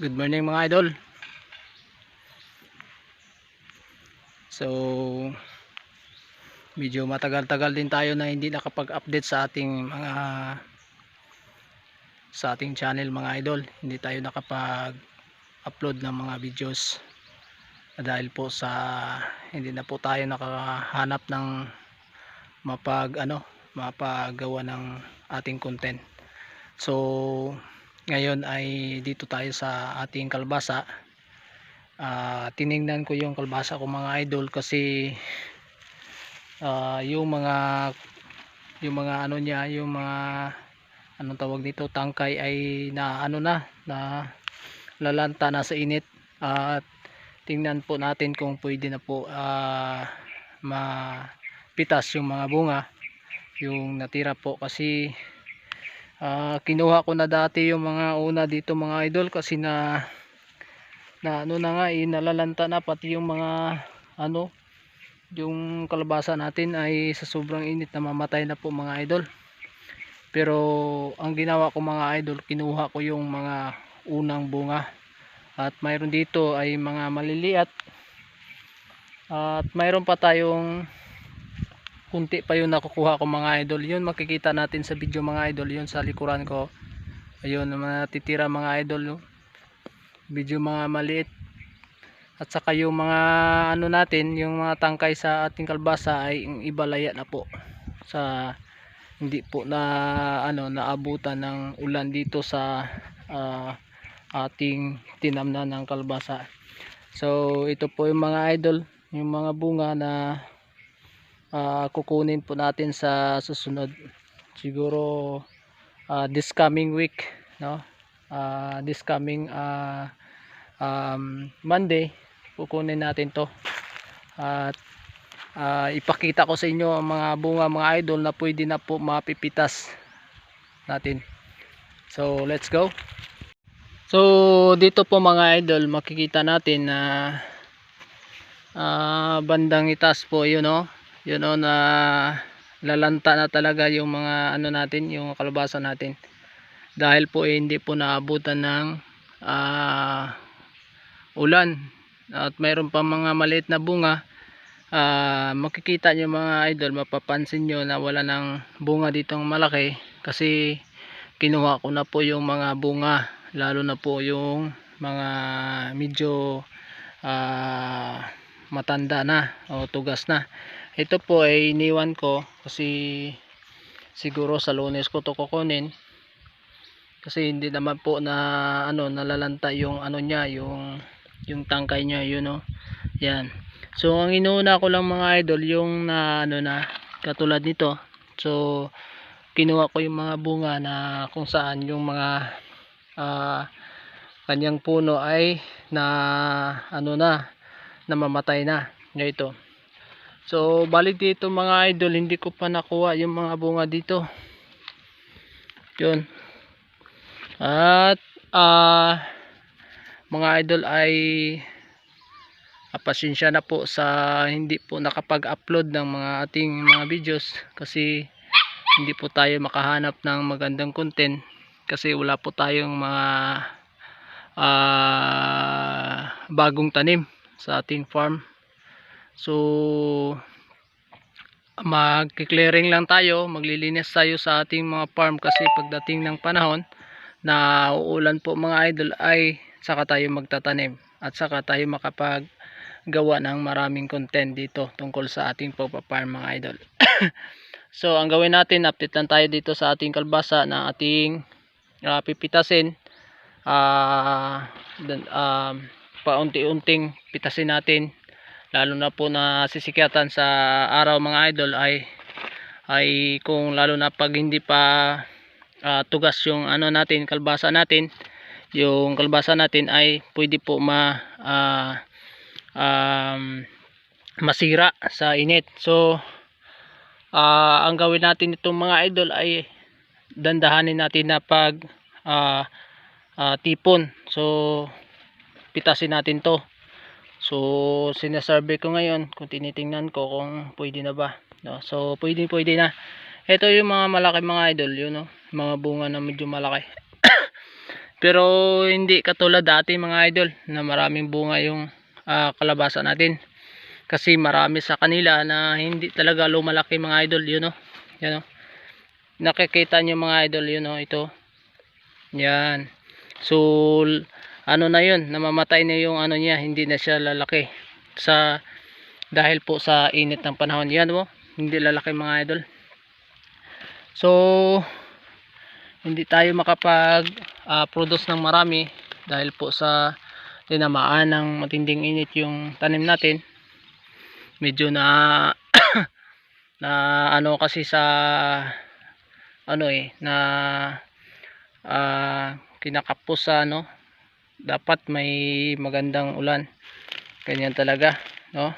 Good morning mga idol. So medyo matagal-tagal din tayo na hindi nakapag-update sa ating mga sa ating channel mga idol. Hindi tayo nakapag-upload ng mga videos dahil po sa hindi na po tayo nakahanap ng mapag ano, mapagawa ng ating content. So ngayon ay dito tayo sa ating kalbasa Ah, tiningnan ko yung kalbasa ko mga idol kasi ah, yung mga yung mga ano niya yung mga anong tawag dito tangkay ay na ano na na lalanta na sa init. At tingnan po natin kung pwede na po ah, mapitas yung mga bunga yung natira po. Kasi Ah, kinuha ko na dati yung mga una dito mga idol kasi na na ano na nga eh, nalalanta na pati yung mga ano yung kalabasa natin ay sa sobrang init na mamatay na po mga idol. Pero ang ginawa ko mga idol kinuha ko yung mga unang bunga. At mayroon dito ay mga maliliit. At mayroon pa tayong kunti pa yung nakukuha ko mga idol. Yun makikita natin sa video mga idol. Yun sa likuran ko. Ayun natitira mga idol no? video mga maliit. At saka yung mga ano natin yung mga tangkay sa ating kalbasa ay ibalaya na po. Sa hindi po na ano naabutan ng ulan dito sa ah, ating tinamnan ng kalbasa. So ito po yung mga idol yung mga bunga na ah, kukunin po natin sa susunod. Siguro ah, this coming week no? Ah, this coming ah, um, Monday kukunin natin to. At ah, ipakita ko sa inyo ang mga bunga mga idol na pwede na po mapipitas natin. So let's go. So dito po mga idol makikita natin na ah, bandang itas po yun no yun o na lalanta na talaga yung mga ano natin yung kalabasa natin. Dahil po eh, hindi po naabutan ng ah, ulan. At mayroon pa mga maliit na bunga. Ah, makikita nyo mga idol mapapansin nyo na wala ng bunga ditong malaki. Kasi kinuha ko na po yung mga bunga. Lalo na po yung mga medyo ah, matanda na o tugas na ito po ay iniwan ko kasi siguro sa lunes ko to kukunin. Kasi hindi naman po na ano nalalanta yung ano niya yung yung tangkay niya yun no yan. So ang inuuna ko lang mga idol yung na ano na katulad nito. So kinuha ko yung mga bunga na kung saan yung mga ah, kanyang puno ay na ano na namamatay na. Ito so balik dito mga idol hindi ko pa nakuha yung mga bunga dito. Yun. At ah mga idol ay ah, pasensya na po sa hindi po nakapag-upload ng mga ating mga videos kasi hindi po tayo makahanap ng magandang content kasi wala po tayong mga ah, bagong tanim sa ating farm so mag-clearing lang tayo maglilinis tayo sa ating mga farm kasi pagdating ng panahon na uulan po mga idol ay saka tayo magtatanim at saka tayo makapag gawa ng maraming content dito tungkol sa ating pagpaparm mga idol. So ang gawin natin update lang tayo dito sa ating kalbasa na ating ah, pipitasin. Ah dan- um, paunti-unting pitasin natin lalo na po na sisikatan sa araw mga idol ay ay kung lalo na pag hindi pa ah, tugas yung ano natin kalbasa natin yung kalbasa natin ay pwede po ma ah, um, masira sa init. So ah, ang gawin natin itong mga idol ay dandahanin natin na pag ah, ah, tipon. So pitasin natin to so sinasurvey ko ngayon kung tinitingnan ko kung pwede na ba no? so pwede pwede na ito yung mga malaki mga idol yun no mga bunga na medyo malaki Pero hindi katulad dati mga idol na maraming bunga yung ah, kalabasa natin. Kasi marami sa kanila na hindi talaga lumalaki mga idol, yun know. Yan oh. Nakikita nyo mga idol, yun oh, ito. Yan. So ano na yun, namamatay na yung ano niya, hindi na siya lalaki. Sa dahil po sa init ng panahon. Yan oh, hindi lalaki mga idol. So hindi tayo makapag ah, produce ng marami dahil po sa tinamaan ng matinding init yung tanim natin medyo na na ano kasi sa ano eh na ah, kinakapos sa ano dapat may magandang ulan ganyan talaga no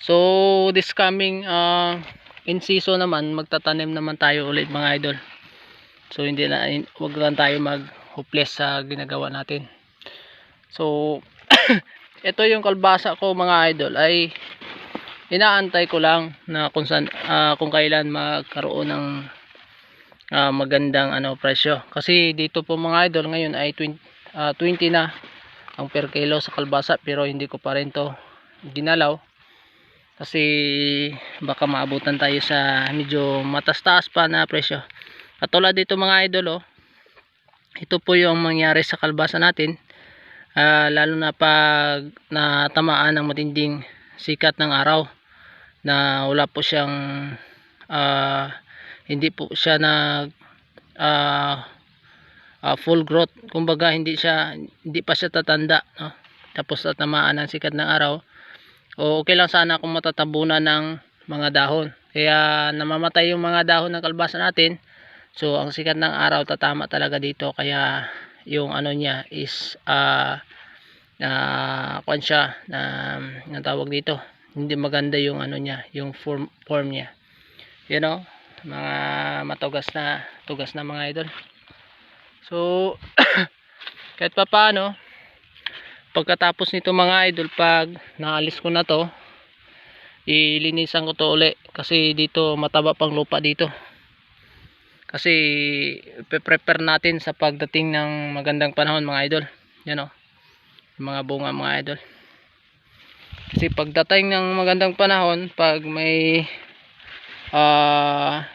so this coming ah, in season naman magtatanim naman tayo ulit mga idol So hindi na wag lang tayo mag hopeless sa ginagawa natin. So ito yung kalbasa ko mga idol ay inaantay ko lang na kung saan ah, kung kailan magkaroon ng ah, magandang ano presyo. Kasi dito po mga idol ngayon ay 20, ah, 20 na ang per kilo sa kalbasa pero hindi ko pa rin to ginalaw kasi baka maabutan tayo sa medyo matas-taas pa na presyo Katulad dito mga idol oh. Ito po yung mangyari sa kalbasa natin. Ah, lalo na pag natamaan ng matinding sikat ng araw na wala po siyang ah, hindi po siya nag ah, ah, full growth. Kumbaga hindi siya hindi pa siya tatanda, no? Tapos natamaan ng sikat ng araw. O okay lang sana kung matatabunan ng mga dahon. Kaya namamatay yung mga dahon ng kalbasa natin So ang sikat ng araw tatama talaga dito kaya yung ano niya is uh, kwan siya na ang tawag dito. Hindi maganda yung ano niya, yung form form niya. You know, mga matugas na tugas na mga idol. So kahit pa paano pagkatapos nito mga idol pag naalis ko na to ilinisan ko to uli kasi dito mataba pang lupa dito. Kasi prepare natin sa pagdating ng magandang panahon mga idol. Yan o. Mga bunga mga idol. Kasi pagdating ng magandang panahon pag may uh,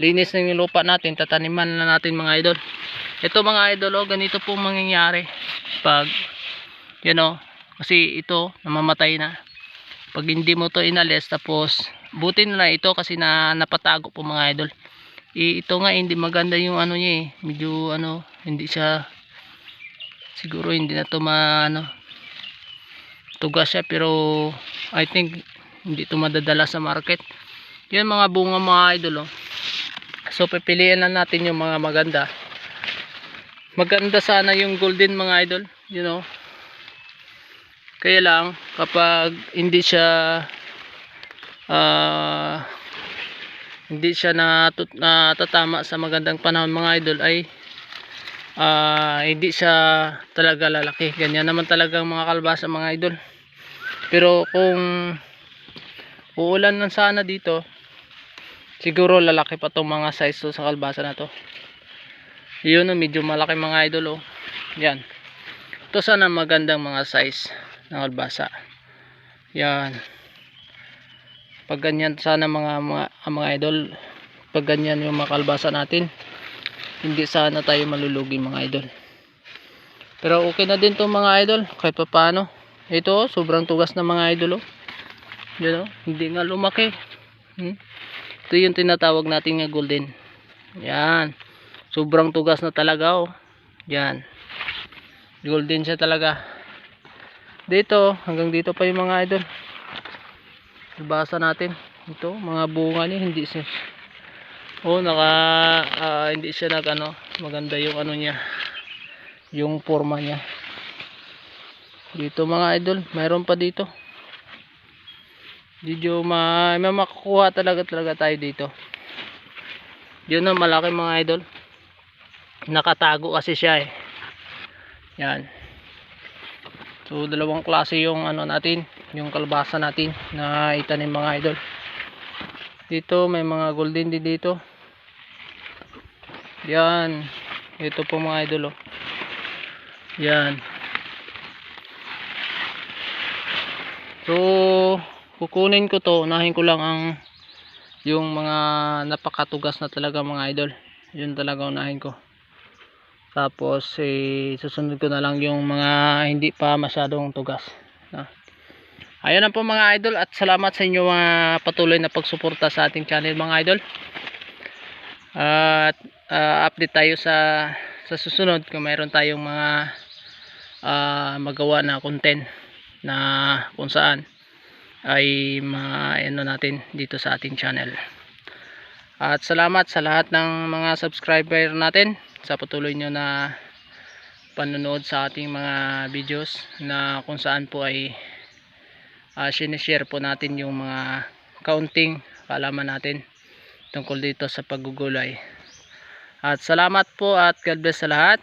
linis ng lupa natin tataniman na natin mga idol. Ito mga idol o ganito po mangyayari pag yan o kasi ito namamatay na. Pag hindi mo to inalis tapos butin na ito kasi na napatago po mga idol. Eh, ito nga hindi maganda yung ano niya eh. Medyo ano hindi siya siguro hindi na to ma ano tugas siya pero I think hindi to madadala sa market. Yun mga bunga mga idol oh. So pipiliin lang natin yung mga maganda. Maganda sana yung golden mga idol you know. Kaya lang kapag hindi siya uh, hindi siya natut natatama sa magandang panahon mga idol ay uh, hindi siya talaga lalaki. Ganyan naman talagang mga kalbasa mga idol. Pero kung uulan lang sana dito siguro lalaki pa tong mga size to sa kalbasa na to yun o medyo malaki mga idol oh. yan ito sana magandang mga size ng kalbasa yan pag ganyan sana mga mga, mga idol pag ganyan yung mga kalbasa natin hindi sana tayo malulugi mga idol pero okay na din to mga idol kahit pa paano ito sobrang tugas na mga idol oh. Yun, oh. hindi nga lumaki hmm? Ito yung tinatawag natin nga golden. Yan. Sobrang tugas na talaga oh. yan. Golden siya talaga. Dito hanggang dito pa yung mga idol. Basa natin. Ito mga bunga niya hindi siya. Oh naka uh, hindi siya nag ano maganda yung ano niya. Yung forma niya. Dito mga idol mayroon pa dito medyo ma may makukuha talaga talaga tayo dito. Yun na malaki mga idol. Nakatago kasi siya eh. Yan. So dalawang klase yung ano natin yung kalbasa natin na itanim mga idol. Dito may mga golden din dito. Yan. Ito po mga idol oh. yan. So kukunin ko to. Unahin ko lang ang yung mga napakatugas na talaga mga idol. Yun talaga unahin ko. Tapos eh, susunod ko na lang yung mga hindi pa masyadong tugas no? ayun na po mga idol. At salamat sa inyo mga patuloy na pagsuporta sa ating channel mga idol. At ah, update tayo sa sa susunod kung mayroon tayong mga ah, magawa na content na kung saan ay ma-ano natin dito sa ating channel. At salamat sa lahat ng mga subscriber natin sa patuloy nyo na panonood sa ating mga videos na kung saan po ay uh, sinishare po natin yung mga counting kaalaman natin tungkol dito sa paggugulay. At salamat po at God bless sa lahat